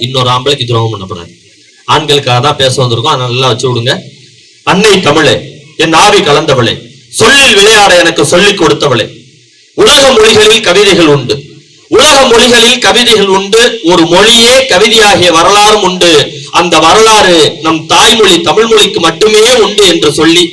இன்னொரு ஆம்பளைக்கு துரோகம் பண்ணப்படாது ஆண்களுக்காக தான் பேச வந்திருக்கோம். அதை நல்லா வச்சு விடுங்க. அன்னை தமிழே என் ஆவி கலந்தவளே சொல்லில் விளையாட எனக்கு சொல்லிக் கொடுத்தவளே. உலக மொழிகளில் கவிதைகள் உண்டு. உலக மொழிகளில் கவிதைகள் உண்டு. ஒரு மொழியே கவிதையாகிய வரலாறும் உண்டு. அந்த வரலாறு நம் தாய்மொழி தமிழ் மொழிக்கு மட்டுமே உண்டு என்று சொல்லி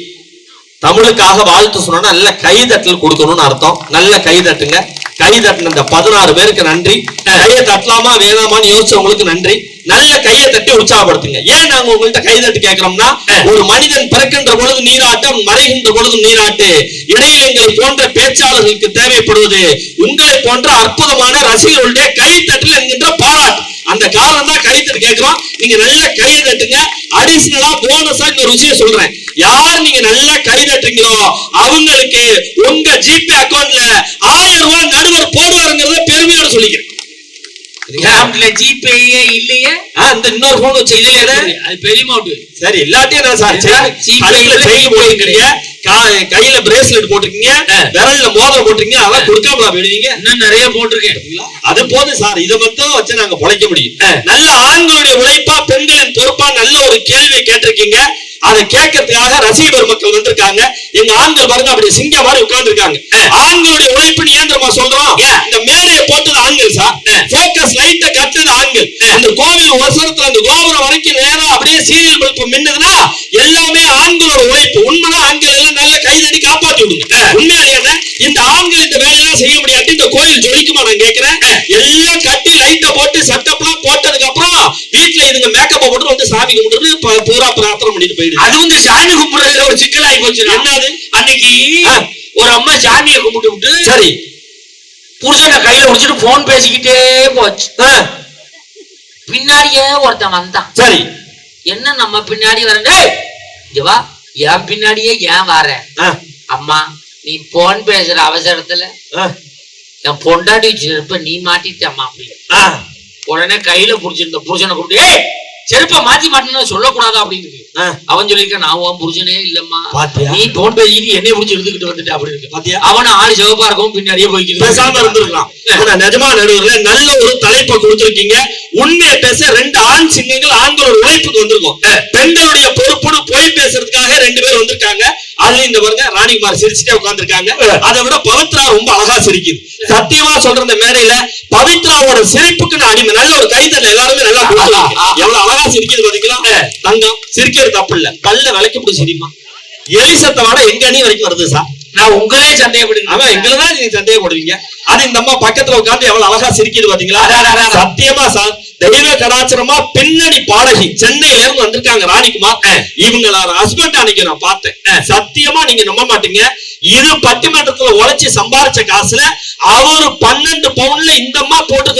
தமிழுக்காக வாழ்த்து சொன்னா நல்ல கைதட்டல் கொடுக்கணும்னு அர்த்தம். நல்ல கைதட்டுங்க. கை தட்டின இந்த பதினாறு பேருக்கு நன்றி. கையை தட்டலாமா வேணாமான்னு யோசிச்சவங்களுக்கு நன்றி. நல்ல கையை தட்டி உற்சாகப்படுத்துங்க. ஏன் நாங்க உங்கள்ட்ட கை தட்டி கேட்கிறோம்னா ஒரு மனிதன் பிறக்கின்ற பொழுது நீராட்டம் மறைகின்ற பொழுது நீராட்டு. இடையில் எங்களை போன்ற பேச்சாளர்களுக்கு தேவைப்படுவது உங்களை போன்ற அற்புதமான ரசிகர்களுடைய கை தட்டில் என்கின்ற பாராட்டு. அந்த காரணம் தான் கை தட்டு கேட்கிறோம். நீங்க நல்லா கையை தட்டுங்க. அடிஷனலா போனஸா இன்னொரு விஷயம் சொல்றேன். யார் நீங்க நல்லா கை தட்டுறீங்களோ அவங்களுக்கு உங்க ஜிபே அக்கவுண்ட்ல ஆயிரம் ரூபாய் நடுவர் போடுவாருங்கிறத பெருமையோட சொல்லிக்கிறேன் அக்கவுண்ட்ல ஜிபேயே இல்லையே? ஆ, இந்த இன்னொரு போன் வச்சு இல்லையா அது பெரிய அமௌண்ட் சரி இல்லாட்டியும் நான் சீப்பு கழுத்துல செயின் போட்டிருக்கீங்க கையில பிரேஸ்லெட் போட்டிருக்கீங்க விரல்ல மோதிரம் போட்டிருக்கீங்க அதெல்லாம் கொடுக்காம விடுவீங்க இன்னும் நிறைய போட்டிருக்கேன். அது போதும் சார். இதை மட்டும் வச்சு நாங்க பொழைக்க முடியும். நல்ல ஆண்களுடைய உழைப்பா பெண்களின் பொறுப்பா நல்ல ஒரு கேள்வி கேட்டிருக்கீங்க. அதை கேட்கறதுக்காக ரசிக பெருமக்கள் வந்திருக்காங்க. எங்க ஆண்கள் பாருங்க அப்படி சிங்க மாதிரி உட்கார்ந்து இருக்காங்க ஆண்களுடைய உழைப்புன்னு ஏன் தெரியுமா சொல்றோம் இந்த மேடையை போட்டது ஆண்கள் சார் போக்கஸ் லைட்ட கட்டுறது ஆண்கள். அந்த கோவில் ஒசரத்துல அந்த கோபுரம் வரைக்கும் நேரா அப்படியே சீரியல் பல்பு மின்னுதுன்னா எல்லாமே ஆண்களோட உழைப்பு. உண்மைதான் ஆண்கள் எல்லாம் நல்ல கைதடி காப்பாத்தி விடுங்க. உண்மையிலே என்ன? இந்த ஆண்கள் இந்த வேலையெல்லாம் செய்ய முடியாட்டி இந்த கோயில் ஜொலிக்குமா நான் கேட்கிறேன் எல்லாம் கட்டி லைட்ட போட்டு செட்டப்லாம் போட்டதுக்கு அப்புறம் வீட்டுல இதுங்க போட்டு வந்து சாமி கும்பிட்டு ப- பூரா பிரார்த்தனை பண்ணிட்டு போயிடுது. அது வந்து சாமி கும்பிடுறதுல ஒரு சிக்கலாகி போச்சு என்னது அன்னைக்கு. ஒரு அம்மா சாமியை கும்பிட்டு விட்டு சரி. புருஷனை கையில முடிச்சிட்டு போன் பேசிக்கிட்டே போச்சு. பின்னாடியே ஒருத்தன் வந்தான். சரி. என்ன நம்ம பின்னாடி வரேன் டேய், இங்க வா. என் பின்னாடியே ஏன் வர? அம்மா நீ போன் பேசுற அவசரத்துல என் பொண்டாட்டி செருப்ப நீ மாட்டிட்டம்மா அப்படின்னு. உடனே கையில புடிச்சிருந்த புருஷனை கூப்பிட்டு செருப்ப மாத்தி மாட்டேன்னு சொல்லக்கூடாதா அப்படின்னு. அவன் சொல்லியிருக்கான் நான் புருஷனே இல்லம்மா? நீ போன் பேசிக்கிட்டு என்னைய புடிச்சு எடுத்துக்கிட்டு வந்துட்ட அப்படி இருக்கு? அவன ஆளு சிவப்பா இருக்கும் பின்னாடியே போய்க்கிட்டு பேசாம இருந்திருக்கலாம். நிஜமா நடுவர்ல நல்ல ஒரு தலைப்பை கொடுத்திருக்கீங்க. உண்மையை பேச ரெண்டு ஆண் சிங்கங்கள் ஆண்களோட உழைப்புக்கு வந்திருக்கும். பெண்களுடைய பொறுப்புன்னு பொய் பேசுறதுக்காக ரெண்டு பேர் வந்திருக்காங்க. அதுல இந்த பாருங்க ராணிகுமார் சிரிச்சுட்டே உட்கார்ந்திருக்காங்க. அதை விட பவித்ரா ரொம்ப அழகா சிரிக்குது. சத்தியமா சொல்ற இந்த மேடையில பவித்ராவோட சிரிப்புக்கு நான் அடிமை. நல்ல ஒரு கைத்தல எல்லாருமே நல்லா கொடுத்துருங்க எவ்வளவு அழகா சிரிக்குது பாத்தீங்களா? தங்கம். சிரிக்கிறது தப்பு இல்ல. பல்ல விளக்கி பிடிச்சி சிரிமா எங்க அணி வரைக்கும் வருது சார்? நான் உங்களே சந்தேகப்படுங்க அவன் எங்களதான் நீங்க சந்தேகப்படுவீங்க அது இந்த அம்மா பக்கத்துல உட்கார்ந்து எவ்வளவு அழகா சிரிக்குது பாத்தீங்களா. சத்தியமா சார் தெய்வ கடாச்சரமா பின்னணி பாடகி சென்னையில இருந்து வந்திருக்காங்க ராணிக்குமார். இவங்களோட ஹஸ்பண்ட் அன்னைக்கு நான் பார்த்தேன். சத்தியமா நீங்க நம்ப மாட்டீங்க. இது பட்டிமன்றத்துல உழைச்சு சம்பாரிச்ச காசுல அவரு பன்னெண்டு பவுன்ல இந்த அம்மா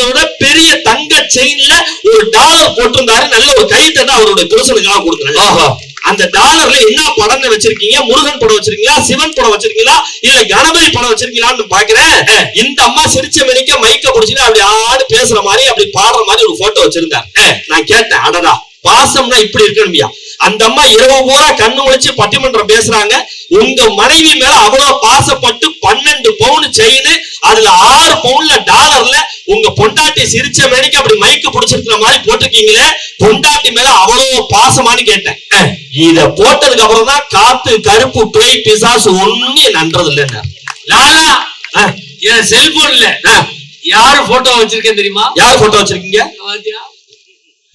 விட பெரிய தங்க செயின்ல ஒரு டாலர் போட்டிருந்தாரு. நல்ல ஒரு கைத்தட்ட அவருடைய புருஷனுக்காக கொடுக்குறாங்க அந்த டாலர்ல என்ன படம் வச்சிருக்கீங்க? முருகன் படம் வச்சிருக்கீங்களா? சிவன் படம் வச்சிருக்கீங்களா? இல்ல கணபதி படம் வச்சிருக்கீங்களான்னு பாக்குறேன். இந்த அம்மா சிரிச்ச மணிக்க மைக்க புடிச்சுட்டு அப்படி ஆடு பேசுற மாதிரி அப்படி பாடுற மாதிரி ஒரு போட்டோ வச்சிருந்தார். நான் கேட்டேன் அடடா பாசம்னா இப்படி இருக்கணும்யா. அந்த அம்மா இரவு பூரா கண்ணு முழிச்சு பட்டிமன்றம் பேசுறாங்க. உங்க மனைவி மேல அவ்வளவு பாசப்பட்டு பன்னெண்டு பவுன் செயின் அதுல ஆறு பவுன்ல டாலர்ல உங்க பொண்டாட்டி சிரிச்ச மேனிக்கு அப்படி மைக்கு பிடிச்சிருக்கிற மாதிரி போட்டிருக்கீங்களே பொண்டாட்டி மேல அவ்வளவு பாசமான்னு கேட்டேன். இத போட்டதுக்கு அப்புறம் தான் காத்து கருப்பு பேய் பிசாசு ஒண்ணு நன்றது இல்லைன்னு லாலா என் செல்போன்ல யாரு போட்டோ வச்சிருக்கேன் தெரியுமா? யார் போட்டோ வச்சிருக்கீங்க?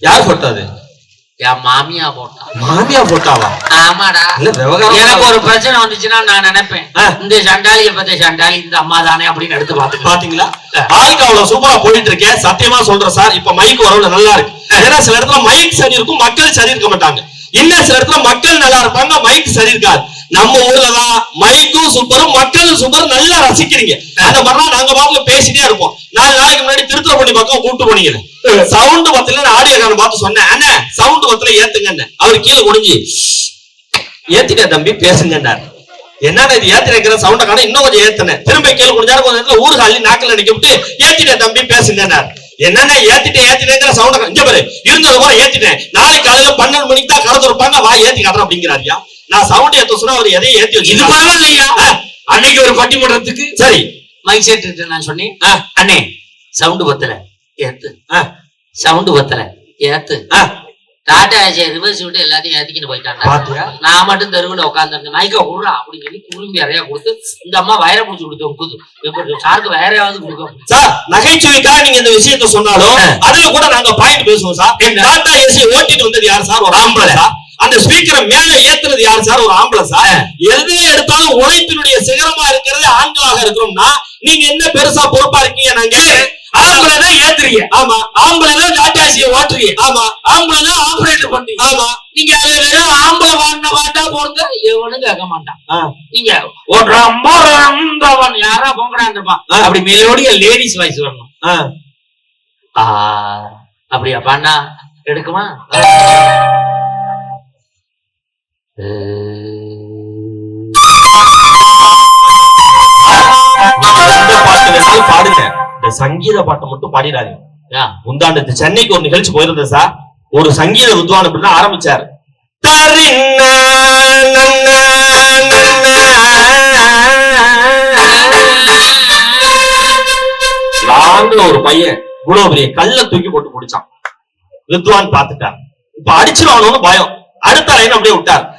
யார் போட்டோ அது? என் மாமியா போட்டா. மாமியா போட்டாவா? ஆமாடா. எனக்கு ஒரு பிரச்சனை வந்துச்சுன்னா நான் நினைப்பேன். இந்த சண்டாளிய பத்த சண்டாளி இந்த அம்மா தானே அப்படின்னு எடுத்து பாத்துக்கலாம் பாத்தீங்களா? ஆளுக்கு அவ்வளவு சூப்பரா போயிட்டு இருக்கேன் சத்தியமா சொல்றேன் சார் இப்ப மைக் வரவுல நல்லா இருக்கு. ஏன்னா சில இடத்துல மைக் சரி இருக்கும் மக்கள் சரி இருக்க மாட்டாங்க. இன்னும் சில இடத்துல மக்கள் நல்லா இருப்பாங்க மைக் சரி இருக்காது. நம்ம ஊர்லதான் மைக்கும் சூப்பரும் மக்களும் சூப்பரும் நல்லா ரசிக்கிறீங்க. அந்த மாதிரிலாம் நாங்க பாட்டுல பேசிட்டே இருப்போம். நாலு நாளைக்கு முன்னாடி திருத்துறப்பள்ளி பக்கம் கூட்டு போனீங்க சவுண்ட் பத்துல ஆடியோ கான பார்த்து சொன்னேன். அண்ணே சவுண்ட் பத்துல ஏத்துங்க அவர் கீழே குடிஞ்சு ஏத்திட்டேன் தம்பி பேசுங்கன்னாரு. என்னடா இது ஏத்தினேங்கிற சவுண்ட காண இன்னும் கொஞ்சம் ஏத்தினேன். திரும்ப கீழே கொஞ்ச கொஞ்சம் நேரத்துல ஊர் அள்ளி நாக்கில் நிக்க விட்டு ஏத்திட்டேன் தம்பி பேசுங்கன்னாரு. என்னென்ன ஏத்திட்டேன் ஏத்தினேங்கிற சவுண்ட இங்க பாரு இருந்தது போல ஏத்திட்டேன். நாளை காலையில பன்னெண்டு மணிக்கு தான் கலந்துருப்பாங்க வா ஏத்தி காட்டுறேன் அப்படிங்கிறாரியா நான் சவுண்ட் ஏத்த சொன்னா அவர் எதையும் ஏத்தி வச்சு இது பரவாயில்லையா அன்னைக்கு ஒரு பட்டிமன்றத்துக்கு சரி. மைக் செட் நான் சொன்னேன். அண்ணே சவுண்ட் பத்தல. ஏத்து. சவுண்டு பத்தல. ஏத்து. டாடா ஏசியை ரிவர்ஸ் விட்டு எல்லாத்தையும் ஏத்திக்கிட்டு போயிட்டாங்க நான் மட்டும் தெருவில் உட்காந்துருந்தேன் மைக்க விடுறா. அப்படின்னு சொல்லி குறும்பி நிறைய கொடுத்து இந்த அம்மா வயரை பிடிச்சி கொடுத்து கொடுத்து சாருக்கு வேறையாவது கொடுக்க சார் நகைச்சுவைக்காக நீங்க இந்த விஷயத்த சொன்னாலும். அதுல கூட நாங்க பாயிண்ட் பேசுவோம் சார்? டாடா ஏசி ஓட்டிட்டு வந்தது யார் சார்? ஒரு ஆம்பளை சார். அந்த ஸ்பீக்கரை மேல ஏத்துறது யார் சார்? ஒரு ஆம்பளை சார். எது எடுத்தாலும் உழைப்பினுடைய சிகரமா இருக்கிறது ஆண்களாக இருக்கிறோம்னா நீங்க என்ன பெருசா பொறுப்பா இருக்கீங்க நாங்க ஆம்பளை தான் ஏத்துறீங்க. ஆமா. ஆம்பளை தான் டாடா ஏசியை ஓட்டுறீங்க. ஆமா. ஆம்பளை தான் ஆபரேட்டர் பண்றீங்க ஆமா. நீங்க ஆம்பளை வாடின பாட்டா போடுங்க. எவனும் கேட்க மாட்டான். நீங்க ஒரு ரொம்ப ரொம்பவன் யாரா போங்கடான்னு இருப்பான். அப்படி மெலோடிய லேடிஸ் வாய்ஸ் வரணும். அப்படியா பண்ணா எடுக்குமா? பாட்டு பாடுங்க. இந்த சங்கீத பாட்டை மட்டும் பாடிடாதீங்க. முந்தாண்டு சென்னைக்கு ஒரு நிகழ்ச்சி போயிருந்தேன் சார். ஒரு சங்கீத வித்வான் அப்படின்னா ஆரம்பிச்சாரு. லாங்ல ஒரு பையன் இவ்வளவு பெரிய கல்ல தூக்கி போட்டு முடிச்சான் வித்வான் பார்த்துட்டார். இப்ப அடிச்சிருவானோன்னு பயம். அடுத்த லைன் அப்படியே விட்டார்.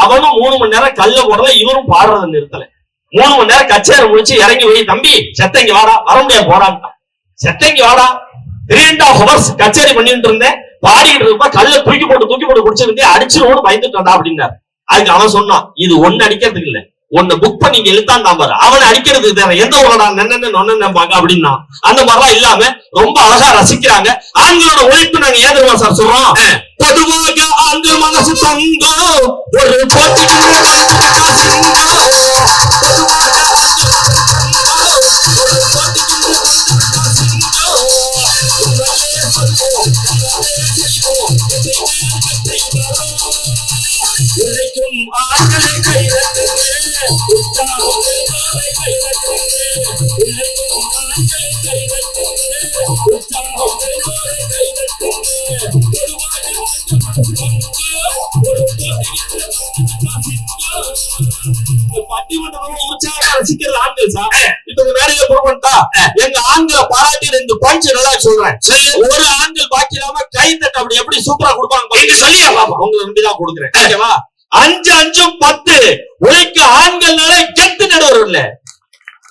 அவனும் மூணு மணி நேரம் கல்ல போடல இவரும் பாடுறத நிறுத்தல. மூணு மணி நேரம் கச்சேரி முடிச்சு இறங்கி போய் தம்பி செத்தங்கி வாடா வர முடியாது போடான்ட்டான் செத்தங்கி வாடா. த்ரீ அண்ட் ஹாஃப் ஹவர்ஸ் கச்சேரி பண்ணிட்டு இருந்தேன். பாடிட்டு இருப்பா கல்ல தூக்கி போட்டு தூக்கி போட்டு குடிச்சிருந்தே அடிச்சிருவோம் பயந்துட்டு வந்தா அப்படின்னாரு. அதுக்கு அவன் சொன்னான் இது ஒண்ணு அடிக்கிறதுக்கு இல்ல. உன்னை புக் பண்ணி இழுத்தான் தான் பாரு. அவனை அடிக்கிறதுக்கு தேவை எந்த ஊரடா நென்னு நொன்னு பாக்க அப்படின்னா அந்த மாதிரிலாம் இல்லாம ரொம்ப அழகா ரசிக்கிறாங்க. ஆண்களோட உழைப்பு நாங்க ஏன் சார் சொல்றோம்? பொதுவாக ஆண்கள் மனசு தங்கம். ஒரு ஆண்களை கைதட்டுங்க உற்சாகம் பெருமாளை ரசிக்கிறது ஆண்கள் சார் இப்ப இந்த மேடையில போகட்டா எங்க ஆண்களை பாராட்டி ரெண்டு பஞ்ச் நல்லா சொல்றேன் ஒரு ஆண்கள் பாக்கி இல்லாம கை தட்ட அப்படி எப்படி சூப்பரா கொடுப்பாங்க பாருங்க. சொல்லியா பாப்பா உங்களுக்கு நம்பிதான் கொடுக்குறேன் ஓகேவா அஞ்சு அஞ்சும் பத்து உழைக்க ஆண்கள்னால கெத்து நடுவர் இல்ல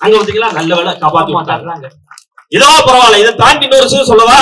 அங்க பாத்தீங்களா நல்ல வேலை காப்பாத்தி விட்டாங்க இதோ பரவாயில்ல இதை தாண்டி இன்னொரு சொல்லவா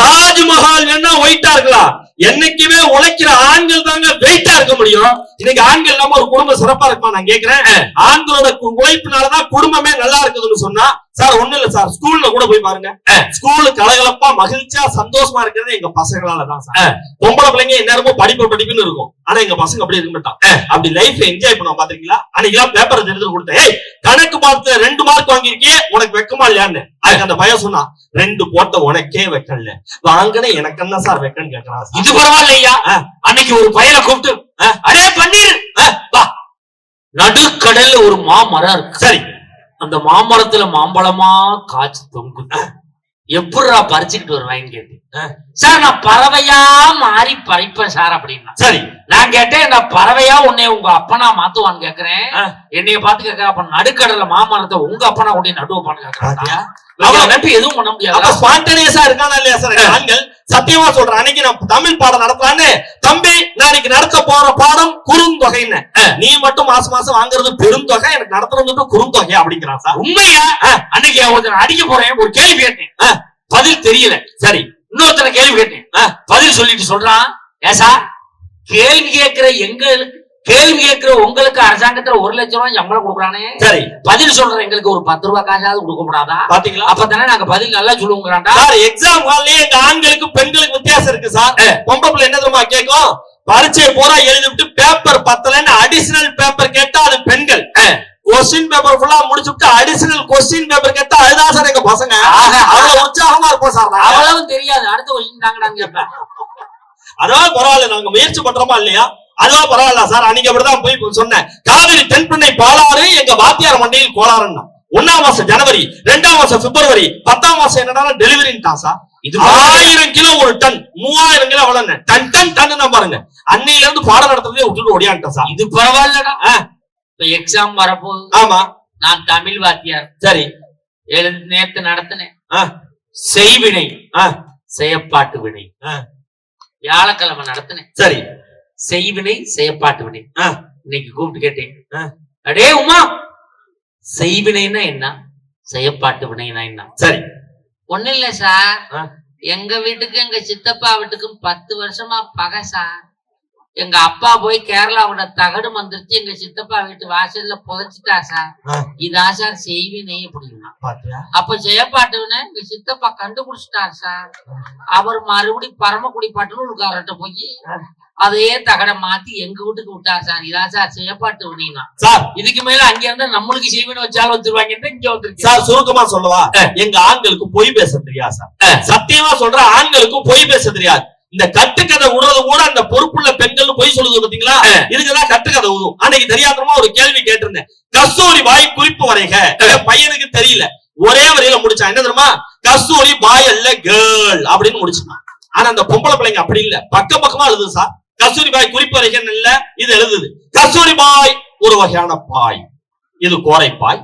தாஜ்மஹால் வேணா ஒயிட்டா இருக்கலாம் என்னைக்குமே உழைக்கிற ஆண்கள் தாங்க வெயிட்டா இருக்க முடியும். இன்னைக்கு ஆண்கள் இல்லாம ஒரு குடும்பம் சிறப்பா இருக்குமா? நான் கேக்குறேன். ஆண்களோட உழைப்புனாலதான் குடும்பமே நல்லா இருக்குதுன்னு சொன்னா சார் ஒண்ணு இல்ல சார். ஸ்கூல்ல கூட போய் பாருங்க. ஸ்கூலு கலகலப்பா மகிழ்ச்சியா சந்தோஷமா இருக்கிறது எங்க பசங்களால தான் சார். பொம்பளை பிள்ளைங்க எந்நேரமும் படிப்பு படிப்புன்னு இருக்கும். ஆனா எங்க பசங்க அப்படி இருக்க மாட்டான். அப்படி லைஃப் என்ஜாய் பண்ண பாத்தீங்களா அன்னைக்கு பேப்பர் தெரிஞ்சு கொடுத்தேன். கணக்கு பார்த்து ரெண்டு மார்க் வாங்கியிருக்கியே உனக்கு வெக்கமா இல்லையான்னு? அதுக்கு அந்த பயம் சொன்னா ரெண்டு போட்ட உனக்கே வெக்கல. வாங்கின எனக்கு என்ன சார் வெக்கன்னு கேட்கறான் இது பரவாயில்லையா? ஆ. அன்னைக்கு ஒரு பையனை கூப்பிட்டு. அடே பன்னீர் நடுக்கடல்ல ஒரு மாமரம் இருக்கு. சரி. அந்த மாமரத்துல மாம்பழமா காய்ச்சி தொங்குது எப்படிடா பறிச்சுக்கிட்டு வருவாங்க கேட்டு ஆ. சார் நான் பறவையா மாறி பறிப்பேன் சார் அப்படின்னா. சரி. நான் கேட்டேன் நான் பறவையா உன்னை உங்க அப்பனா மாத்துவான்னு கேக்குறேன். என்னைய பார்த்து கேக்குறேன். அப்ப நடுக்கடல மாமரத்தை உங்க அப்பனா கொண்டு நடுவப்பான்னு பாத்தியா? எதுவும் பண்ண முடியாது? ஸ்பான்டேனியஸா இருக்கானா இல்லையா சார்? ஆண்கள் சத்தியமா சொல்றேன் அன்னைக்கு நான் தமிழ் பாடம் நடத்தலான்னு தம்பி நான் இன்னைக்கு நடத்த போற பாடம் குறுந்தொகைன்னு. நீ மட்டும் மாசம் மாசம் வாங்குறது பெருந்தொகை எனக்கு நடத்துறது மட்டும் குறுந்தொகை அப்படிங்கிறான் சார். உண்மையா? அன்னைக்கு ஒருத்தன் அடிக்க போறேன் ஒரு கேள்வி கேட்டேன். பதில் தெரியல. சரி இன்னொருத்தனை கேள்வி கேட்டேன். பதில் சொல்லிட்டு சொல்றான். ஏசா கேள்வி கேட்கிற எங்களுக்கு கேள்வி கேட்கிற உங்களுக்கு அரசாங்கத்துல ஒரு லட்சம் ரூபாய் சம்பளம் கொடுக்குறானே? சரி. பதில் சொல்ற எங்களுக்கு ஒரு பத்து ரூபாய் காசாவது கொடுக்க கூடாதா? பாத்தீங்களா? அப்பதானே நாங்க பதில் நல்லா சொல்லுங்கிறான்டா சார் எக்ஸாம் ஹால்லயே எங்க ஆண்களுக்கு பெண்களுக்கு வித்தியாசம் இருக்கு சார். பொம்பளை பிள்ளை என்ன தெரியுமா கேட்கும்? பரீட்சை பூரா எழுதி விட்டு பேப்பர் பத்தலன்னு அடிஷனல் பேப்பர் கேட்டா அது பெண்கள் கொஸ்டின் பேப்பர் ஃபுல்லா முடிச்சுட்டு அடிஷனல் கொஸ்டின் பேப்பர் கேட்டா அதுதான் சார் எங்க பசங்க. அவ்வளவு உற்சாகமா இருப்போம் சார் நாங்க. அவ்வளவும் தெரியாது. அடுத்த கொஸ்டின் தாங்கடான்னு கேட்பேன். அதாவது பரவாயில்ல நாங்க முயற்சி பண்றோமா இல்லையா? அதுவா பரவாயில்ல சார். அன்னைக்கு அப்படிதான் போய் சொன்னேன். காவிரி தென்பெண்ணை பாலாறு எங்க வாத்தியார் மண்டையில் கோளாறுன்னா ஒன்னாம் மாசம் ஜனவரி ரெண்டாம் மாசம் பிப்ரவரி பத்தாம் மாசம் என்னடா டெலிவரின்ட்டான் சார். இது ஆயிரம் கிலோ ஒரு டன் மூவாயிரம் கிலோ எவ்வளவு டன் டன் டன் பாருங்க. அன்னையில இருந்து பாடம் நடத்துறதே விட்டுட்டு ஓடியான்ட்டேன் சார். இது பரவாயில்லடா. எக்ஸாம் வரப்போகுது. ஆமா. நான் தமிழ் வாத்தியார். சரி. எழு நேத்து நடத்தினேன். ஆ. செய்வினை. ஆ. செயப்பாட்டு வினை. ஆ. வியாழக்கிழமை நடத்தினேன். சரி. செய்வினை செயப்பாட்டு வினை ஆ. இன்னைக்கு கூப்பிட்டு கேட்டேன். அடே உமா செய்வினைன்னா என்ன? செயப்பாட்டு வினைனா என்ன? சரி. ஒண்ணு இல்ல சார். எங்க வீட்டுக்கு எங்க சித்தப்பா வீட்டுக்கும் பத்து வருஷமா பகை சார். எங்க அப்பா போய் கேரளாவோட தகடு வந்துருச்சு எங்க சித்தப்பா வீட்டு வாசல்ல புதைச்சிட்டா சார். ஆ. இதான் சார் செய்வினை அப்படின்னா. அப்ப ஜெயப்பாட்டுன்னு எங்க சித்தப்பா கண்டுபிடிச்சிட்டார் சார். அவர் மறுபடி பரமக்குடி பட்டணூர்காரர்கிட்ட போய் அதே தகட மாத்தி எங்க வீட்டுக்கு விட்டார் சார். இதான் சார் ஜெயப்பாட்டு வினா சார். இதுக்கு மேல அங்க இருந்தா நம்மளுக்கு செய்வினை வச்சாலும் வந்துருவாங்க இங்க வந்துருக்கு சார் சுருக்கமா சொல்லவா? எங்க ஆண்களுக்கு பொய் பேச தெரியாது சார். சத்தியமா சொல்ற ஆண்களுக்கு பொய் பேச தெரியாது. இந்த கட்டுக்கதை விடுறது கூட அந்த பொறுப்புள்ள பெண்கள் பொய் சொல்லுது பாத்தீங்களா? இதுக்குதான் கட்டுக்கதை விடும் அன்னைக்கு தெரியாதமா ஒரு கேள்வி கேட்டிருந்தேன். கஸ்தூரி பாய் குறிப்பு வரைக. பையனுக்கு தெரியல. ஒரே வரையில முடிச்சான். என்ன தெரியுமா? கஸ்தூரி பாய் அல்ல கேர்ள் அப்படின்னு முடிச்சுட்டான். ஆனா அந்த பொம்பளை பிள்ளைங்க அப்படி இல்ல. பக்கம் பக்கமா எழுதுது சார். கஸ்தூரி பாய் குறிப்பு வரைகன்னு இல்ல இது எழுதுது. கஸ்தூரி பாய் ஒரு வகையான பாய். இது கோரைப்பாய்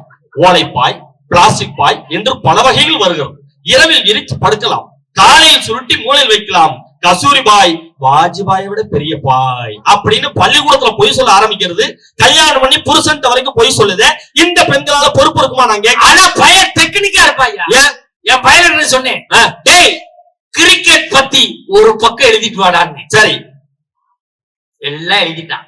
ஓலைப்பாய் பிளாஸ்டிக் பாய் என்று பல வகைகள் வருகிறது. இரவில் விரிச்சு படுக்கலாம். காலையில் சுருட்டி மூலையில் வைக்கலாம். கசூரி பாய் வாஜ்பாயை விட பெரிய பாய் அப்படின்னு பள்ளிக்கூடத்துல பொய் சொல்ல ஆரம்பிக்கிறது. கல்யாணம் பண்ணி புருஷன் வரைக்கும் பொய் சொல்லுது. இந்த பெண்களால பொறுப்பு இருக்குமா நான் கேட்க ஆனா பையன் டெக்னிக்கா இருப்பாயா ஏன்? என் பையன் சொன்னேன். டேய் கிரிக்கெட் பத்தி ஒரு பக்கம் எழுதிட்டு வாடான்னு. சரி. எல்லாம் எழுதிட்டான்.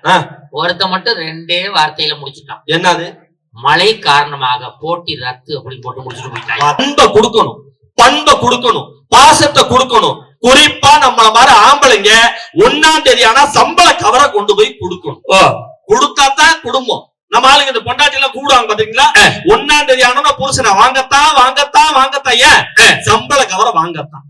ஒருத்த மட்டும் ரெண்டே வார்த்தையில முடிச்சுட்டான். என்னது? மழை காரணமாக போட்டி ரத்து அப்படின்னு போட்டு முடிச்சுட்டு போயிட்டாங்க. அன்பை கொடுக்கணும். பண்பை கொடுக்கணும். பாசத்தை கொடுக்கணும். குறிப்பா நம்மள மாதிரி ஆம்பளைங்க ஒன்னாம் தேதி ஆனா சம்பள கவரை கொண்டு போய் கொடுக்கணும். கொடுத்தா தான் குடும்பம். நம்ம ஆளுங்க இந்த பொண்டாட்டி எல்லாம் கூடுவாங்க பாத்தீங்களா? ஒன்னாம் தேதி ஆனா புருஷனை வாங்கத்தான் வாங்கத்தான் வாங்கத்தான். ஏன்? சம்பள கவரை வாங்கத்தான்.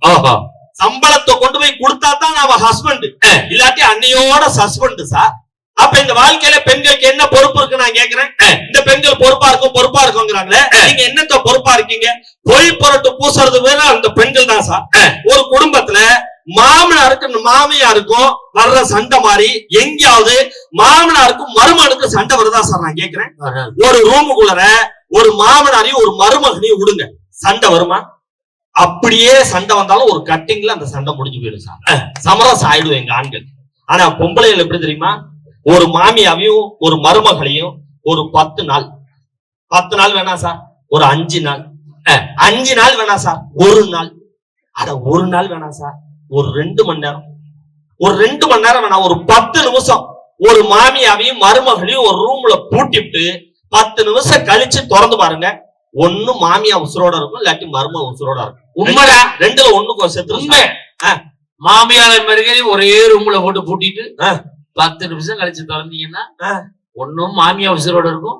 சம்பளத்தை கொண்டு போய் கொடுத்தா தான் நாம ஹஸ்பண்ட் இல்லாட்டி அன்னையோட சஸ்பெண்ட் சார் அப்ப இந்த வாழ்க்கையில பெண்களுக்கு என்ன பொறுப்பு இருக்கு நான் கேக்குறேன். இந்த பெண்கள் பொறுப்பா இருக்கும் பொறுப்பா இருக்குங்கிறாங்களே. நீங்க என்னத்த பொறுப்பா இருக்கீங்க? பொய் பொருட்டு பூசுறது வேற அந்த பெண்கள் தான் சார் ஒரு குடும்பத்துல மாமனாருக்கு மாமியாருக்கும் வர்ற சண்டை மாதிரி எங்கேயாவது மாமனாருக்கும் மருமகனுக்கும் சண்டை வருதா சார் நான் கேக்குறேன்? ஒரு ரூமுக்குள்ளர ஒரு மாமனாரையும் ஒரு மருமகனையும் விடுங்க. சண்டை வருமா? அப்படியே சண்டை வந்தாலும் ஒரு கட்டிங்ல அந்த சண்டை முடிஞ்சு போயிடும் சார். சமரசம் ஆயிடும் எங்க ஆண்கள். ஆனா பொம்பளைகள் எப்படி தெரியுமா? ஒரு மாமியாவையும் ஒரு மருமகளையும் ஒரு பத்து நாள். பத்து நாள் வேணாம் சார். ஒரு அஞ்சு நாள். அஞ்சு நாள் வேணாம் சார். ஒரு நாள். அட ஒரு நாள் வேணாம் சார். ஒரு ரெண்டு மணி நேரம். ஒரு ரெண்டு மணி நேரம் வேணாம் ஒரு பத்து நிமிஷம். ஒரு மாமியாவையும் மருமகளையும் ஒரு ரூம்ல பூட்டிவிட்டு பத்து நிமிஷம் கழிச்சு திறந்து பாருங்க. ஒண்ணு மாமியா உசுரோட இருக்கும் இல்லாட்டி மருமக உசுரோட இருக்கும் உண்மைடா ரெண்டுல ஒண்ணுக்கு செத்து உண்மை. மாமியார் மருகதையும் ஒரே ரூம்ல போட்டு பூட்டிட்டு. பத்து நிமிஷம் கழிச்சு திறந்தீங்கன்னா. ஒண்ணும் மாமியா உசுரோட இருக்கும்.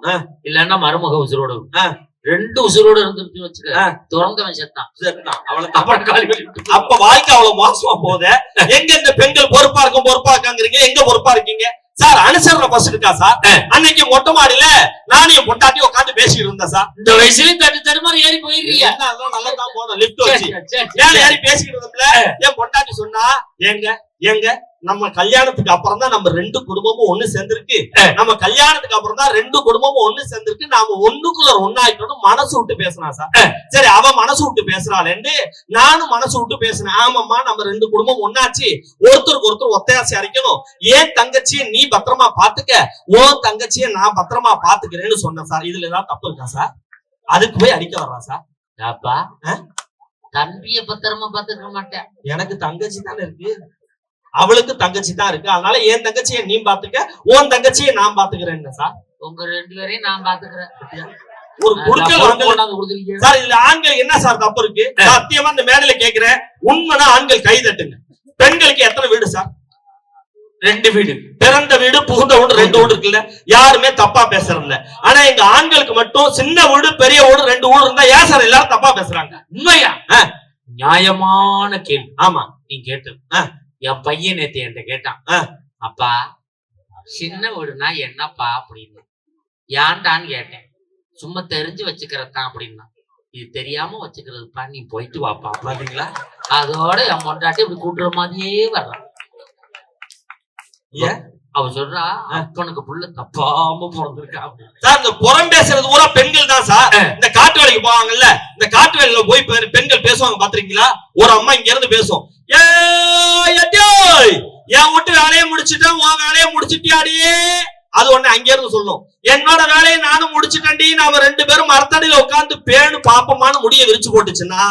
இல்லன்னா மருமக உசுரோட. இருக்கும் ரெண்டு உசுரோட இருந்துட்டு வச்சுக்க. திறந்தவன் செத்தான் செத்தான். பண்ணிட்டு அப்ப வாழ்க்கை அவ்வளவு மோசமா போகுது எங்க இந்த பெண்கள் பொறுப்பா இருக்கும் பொறுப்பா இருக்காங்கிறீங்க எங்க பொறுப்பா இருக்கீங்க சார் அனுசரணை பஸ் இருக்கா சார்? அன்னைக்கு மொட்டை மாடியில நானும் என் பொண்டாட்டி உட்காந்து பேசிட்டு இருந்தேன் சார். இந்த வயசுலயும் தட்டு தடுமாறி ஏறி போயிருக்கீங்க. நல்லா தான் போதும் லிப்ட் வச்சு. ஏறி பேசிக்கிட்டு இருந்தோம்ல. என் பொண்டாட்டி சொன்னா ஏங்க ஏங்க நம்ம கல்யாணத்துக்கு அப்புறம் தான் நம்ம ரெண்டு குடும்பமும் ஒண்ணு சேர்ந்திருக்கு. நம்ம கல்யாணத்துக்கு அப்புறம் தான் ரெண்டு குடும்பமும் ஒண்ணு சேர்ந்திருக்கு. நாம ஒண்ணுக்குள்ள ஒண்ணாயிட்டோம் மனசு விட்டு பேசினா சார். சரி அவ மனசு விட்டு பேசுறாளேன்னு நானும் மனசு விட்டு பேசினேன். ஆமாம்மா நம்ம ரெண்டு குடும்பம் ஒண்ணாச்சு. ஒருத்தருக்கு ஒருத்தர் ஒத்தையாசி அரைக்கணும் ஏன் தங்கச்சியை நீ பத்திரமா பாத்துக்க? உன் தங்கச்சியை நான் பத்திரமா பாத்துக்கிறேன்னு சொன்னேன் சார். இதுல ஏதாவது தப்பு இருக்கா சார்? அதுக்கு போய் அடிக்க வர்றா சார்? தம்பிய பத்திரமா பாத்துக்க மாட்டேன். எனக்கு தங்கச்சி தானே இருக்கு. அவளுக்கு தங்கச்சி தான் இருக்கு. அதனால என் தங்கச்சியை நீ பாத்துக்க உன் தங்கச்சியை நான் பாத்துக்கிறேன் சார்? உங்க ரெண்டு பேரையும் நான் பாத்துக்கிறேன். ஒரு குடுக்கல் சார் இதுல ஆண்கள் என்ன சார் தப்பு இருக்கு? சத்தியமா இந்த மேடையில கேக்குறேன். உண்மைனா ஆண்கள் கை தட்டுங்க. பெண்களுக்கு எத்தனை வீடு சார்? ரெண்டு வீடு. பிறந்த வீடு புகுந்த வீடு ரெண்டு வீடு இருக்குல்ல. யாருமே தப்பா பேசுறது இல்ல ஆனா எங்க ஆண்களுக்கு மட்டும் சின்ன வீடு பெரிய வீடு ரெண்டு வீடு இருந்தா ஏன் சார் எல்லாரும் தப்பா பேசுறாங்க? உண்மையா. நியாயமான கேள்வி. ஆமா. நீ கேட்டு. ஆ. என் பையன் நேத்து என்கிட்ட கேட்டான். அப்பா சின்ன வீடுனா என்னப்பா? அப்படின்னு. ஏன்டான்னு கேட்டேன். சும்மா தெரிஞ்சு வச்சுக்கிறதான் அப்படின்னா இது தெரியாம வச்சுக்கிறதுப்பா நீ போயிட்டு வாப்பா பாத்தீங்களா? அதோட என் பொண்டாட்டி இப்படி கூட்டுற மாதிரியே வர்றான் ஏன்? அவ சொல்றா அப்பனுக்கு புள்ள தப்பாம பிறந்திருக்கா. அப்படின்னு. சார் இந்த புறம் பேசுறது பூரா பெண்கள் தான் சார். இந்த காட்டு வேலைக்கு போவாங்கல்ல இந்த காட்டு வேலையில போய் பெண்கள் பேசுவாங்க பாத்திருக்கீங்களா ஒரு அம்மா இங்க இருந்து பேசும். ஏ என் வீட்டு வேலையை முடிச்சிட்டேன் உன் வேலையை முடிச்சிட்டியாடி? அது ஒண்ணு அங்க இருந்து சொல்லும். என்னோட வேலையை நானும் முடிச்சிட்டேன்டி. நாம ரெண்டு பேரும் மரத்தடியில உட்கார்ந்து பேணு பாப்பமான்னு முடிய விரிச்சு போட்டுச்சுன்னா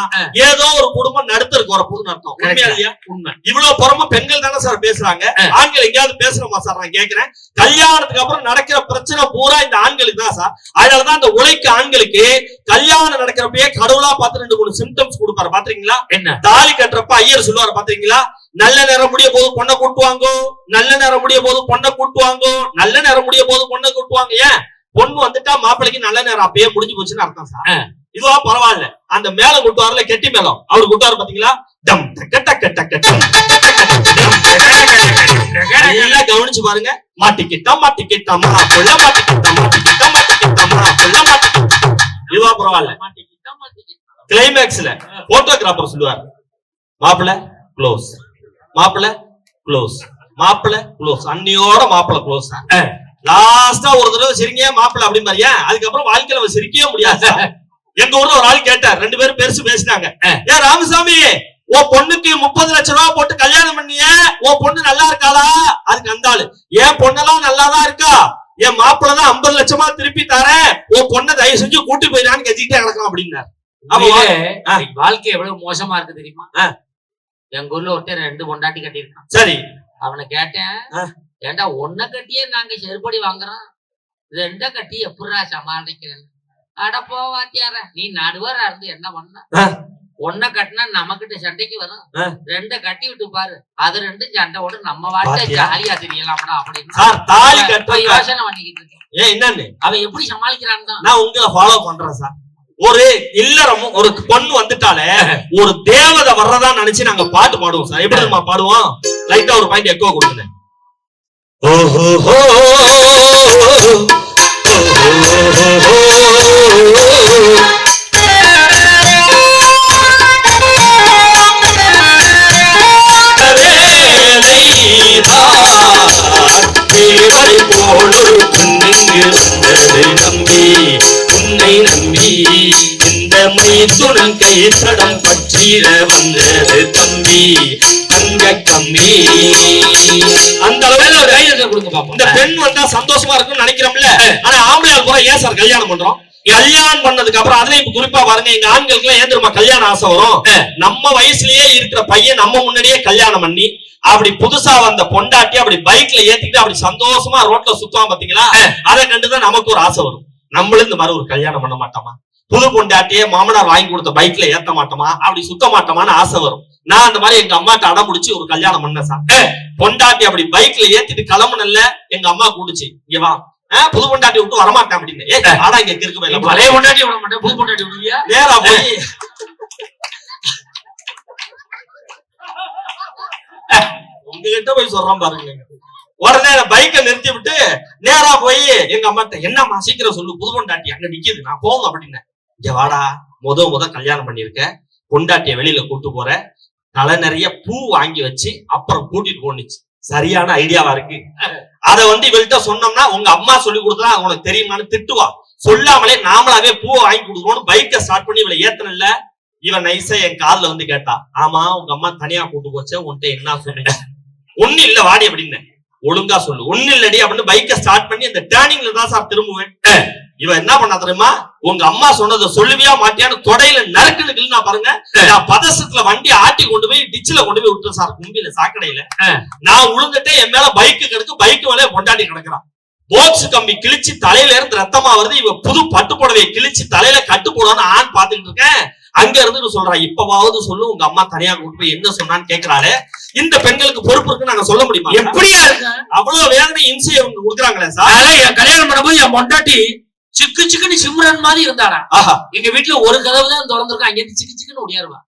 ஏதோ ஒரு குடும்பம் நடுத்தருக்கு வரப்போகுதுன்னு அர்த்தம். உண்மையா இல்லையா? உண்மை. இவ்வளவு புறமா பெண்கள் தானே சார் பேசுறாங்க. ஆண்கள் எங்கேயாவது பேசுறோமா சார் நான் கேக்குறேன். கல்யாணத்துக்கு அப்புறம் நடக்கிற பிரச்சனை பூரா இந்த ஆண்களுக்கு தான் சார் அதனாலதான் இந்த உழைக்க ஆண்களுக்கு கல்யாணம் நடக்கிறப்பயே கடவுளா பார்த்து ரெண்டு மூணு சிம்டம்ஸ் கொடுப்பாரு. பாத்தீங்களா என்ன? தாலி கட்டுறப்ப ஐயர் சொல்லுவாரு. பாத்தீங்களா நல்ல நேரம் முடிய போது பொண்ணை கூட்டுவாங்கோ? நல்ல நேரம் முடிய போது பொண்ணை கூட்டுவாங்கோ? நல்ல நேரம் முடிய போது பொண்ணை கூட்டுவாங்க. ஏன்? பொண்ணு வந்துட்டா மாப்பிள்ளைக்கு நல்ல நேரம் அப்பயே முடிஞ்சு போச்சுன்னு அர்த்தம் சார். இதுவா? பரவாயில்ல. அந்த மேல கூட்டுவார்ல கெட்டி மேளம் அவரு கூட்டுவாரு பாத்தீங்களா? டம் டக்க டக்க கவனிச்சு பாருங்க. மாட்டிக்கிட்டா மாட்டிக்கிட்டா மாப்பிள்ள மாட்டிக்கிட்டா மாட்டிக்கிட்டா மாட்டிக்கிட்டா மாப்பிள்ள மாட்டிக்கிட்டா. இதுவா? பரவாயில்ல. கிளைமேக்ஸ்ல போட்டோகிராஃபர் சொல்லுவார். மாப்பிள்ள க்ளோஸ் மாப்பிள்ள க்ளோஸ் மாப்பிள்ள க்ளோஸ் அன்னியோட மாப்பிள்ள க்ளோஸ் லாஸ்டா ஒரு தடவை சிரிங்க மாப்பிள்ள அப்படின்னு பாரு ஏன்? அதுக்கப்புறம் வாழ்க்கையில சிரிக்கவே முடியாது. எங்க ஊர்ல ஒரு ஆள் கேட்டார். ரெண்டு பேரும் பெருசு பேசினாங்க. ஏன் ராமசாமி உன் பொண்ணுக்கு முப்பது லட்சம் ரூபாய் போட்டு கல்யாணம் பண்ணிய. உன் பொண்ணு நல்லா இருக்காளா? அதுக்கு அந்த ஆளு. என் பொண்ணெல்லாம் நல்லாதான் இருக்கா? என் மாப்பிள்ள தான் ஐம்பது லட்சமா திருப்பி தரேன். உன் பொண்ணை தயவு செஞ்சு கூட்டி போயிடான்னு கெஞ்சிக்கிட்டே கிடக்கலாம் அப்படின்னாரு. வாழ்க்கை எவ்வளவு மோசமா இருக்கு தெரியுமா. எங்க ஊர்ல ஒருத்தர் ரெண்டு பொண்டாட்டி கட்டியிருக்கான். சரி. அவனை கேட்டேன் ஆ. ஏன்டா ஒன்ன கட்டியே நாங்க செருப்படி வாங்குறோம்? ரெண்ட கட்டி எப்படிடா சமாளிக்கிறேன் அட போ வாத்தியார நீ நடுவரா இருந்து என்ன பண்ண. ஒன்ன கட்டினா நமக்கிட்ட சண்டைக்கு வரும். ரெண்ட கட்டி விட்டு பாரு. அது ரெண்டும் சண்டை விட நம்ம பாத்தியா? ஜாலியா தெரியலாம்டா அப்படின்னு. கட்ட யோசனை பண்ணிக்கிட்டு இருக்கேன். என்னன்னு? அவன் எப்படி சமாளிக்கிறான்னு தான். நான் உங்களை ஃபாலோ பண்றேன் சார். ஒரு இல்லறமும் ஒரு பொண்ணு வந்துட்டாலே ஒரு தேவதை வர்றதா நினைச்சு நாங்க பாட்டு பாடுவோம் சார். எப்படி நம்ம பாடுவோம்? லைட்டா ஒரு பாயிண்ட் எக்கோ கொடுங்க வந்தது நம்பி உன்னை நம்பி இந்த மைத்துடன் கைத்தடம் பற்றிட வந்தது தம்பி. தங்க கம்பி அந்த அளவுக்கு ஒரு கையில கொடுங்க பாப்போம். இந்த பெண் வந்தா சந்தோஷமா இருக்கும்னு நினைக்கிறோம்ல. ஆனா ஆம்பளை ஆள் பூரா ஏன் சார் கல்யாணம் பண்றோம்? கல்யாணம் பண்ணதுக்கு அப்புறம் அதுலயும் இப்ப குறிப்பா பாருங்க எங்க ஆண்களுக்கு எல்லாம் ஏன் தெரியுமா கல்யாணம் ஆசை வரும்? நம்ம வயசுலயே இருக்கிற பையன் நம்ம முன்னாடியே கல்யாணம் பண்ணி அப்படி புதுசா வந்த பொண்டாட்டி அப்படி பைக்ல ஏத்திட்டு அப்படி சந்தோஷமா ரோட்ல சுத்துவான் பாத்தீங்களா? அதை கண்டுதான் நமக்கு ஒரு ஆசை வரும். நம்மளும் இந்த மாதிரி ஒரு கல்யாணம் பண்ண மாட்டோமா? புது பொண்டாட்டியே மாமனார் வாங்கி கொடுத்த பைக்ல ஏத்த மாட்டோமா? அப்படி சுத்த மாட்டோமான்னு ஆசை வரும். நான் அந்த மாதிரி எங்க அம்மாட்ட அடம் முடிச்சு ஒரு கல்யாணம் பண்ணேன் சார். பொண்டாட்டி அப்படி பைக்ல ஏத்திட்டு கிளம்புனல்ல எங்க அம்மா கூடுச்சு இங்க வா. புது பொண்டாட்டி விட்டு வரமாட்டேன் அப்படின்னு. ஏ ஆனா இங்க இருக்கு நீ போய் பழைய பொண்டாட்டி விட மாட்டேன் புது பொண்டாட்டி விடுவியா நேரா போய் உங்ககிட்ட போய் சொல்றோம் பாருங்க. உடனே பைக்கை நிறுத்தி விட்டு நேரா போய் எங்க அம்மாட்ட என்னம்மா சீக்கிரம் சொல்லு புது பொண்டாட்டி அங்க நிக்கிது நான் போங்க அப்படின்னு இங்க வாடா முத முத கல்யாணம் பண்ணிருக்க பொண்டாட்டிய வெளியில கூட்டு போற. தலை நிறைய பூ வாங்கி வச்சு அப்புறம் கூட்டிட்டு போனுச்சு சரியான ஐடியாவா இருக்கு. அத வந்து இவள்கிட்ட சொன்னோம்னா உங்க அம்மா சொல்லி கொடுத்தா உனக்கு தெரியுமான்னு திட்டுவா. சொல்லாமலே நாமளாவே பூவை வாங்கி கொடுக்கணும்னு பைக்கை ஸ்டார்ட் பண்ணி இவளை ஏத்தனில்ல இவன் நைஸா என் காதுல வந்து கேட்டா ஆமா உங்க அம்மா தனியா கூட்டு போச்ச உன்கிட்ட என்ன சொன்னேன்? ஒண்ணு இல்ல வாடி அப்படின்னு ஒழுங்கா சொல்லு. ஒண்ணு இல்லடி அப்படின்னு பைக்கை ஸ்டார்ட் பண்ணி அந்த டேர்னிங்ல தான் சார் திரும்புவேன். இவன் என்ன பண்ணா தெரியுமா? உங்க அம்மா சொன்னதை சொல்லுவியா மாட்டியான்னு தொடையில நறுக்கு நான் பாருங்க. நான் பதசத்துல வண்டி ஆட்டி கொண்டு போய் டிச்சில கொண்டு போய் விட்டு சார் கும்பில சாக்கடையில. நான் உளுந்துட்டே என் மேல பைக்கு கிடக்கு பைக்கு மேலே பொண்டாட்டி கிடக்குறான் போக்ஸ் கம்பி கிழிச்சு தலையில இருந்து ரத்தமா வருது. இவ புது பட்டு புடவையை கிழிச்சு தலையில கட்டு போடான்னு ஆண் பாத்துக்கிட்டு இருக்கேன். அங்க இருந்து சொல்றான் இப்பவாவது சொல்லு உங்க அம்மா தனியா கூட்டு போய் என்ன சொன்னான்னு கேக்குறாளே. இந்த பெண்களுக்கு பொறுப்பு இருக்குன்னு நாங்க சொல்ல முடியுமா? எப்படியா இருக்க? அவ்வளவு வேதனை இம்சை அவங்க கொடுக்குறாங்களே சார். என் கல்யாணம் பண்ணும்போது என் பொண்டாட்டி சிக்கு சிக்குன்னு சிம்ரன் மாதிரி இருந்தாடா ஆஹா. எங்க வீட்டுல ஒரு கதவு தான் திறந்திருக்கும். அங்க இருந்து சிக்கு சிக்குன்னு ஓடியாருவா.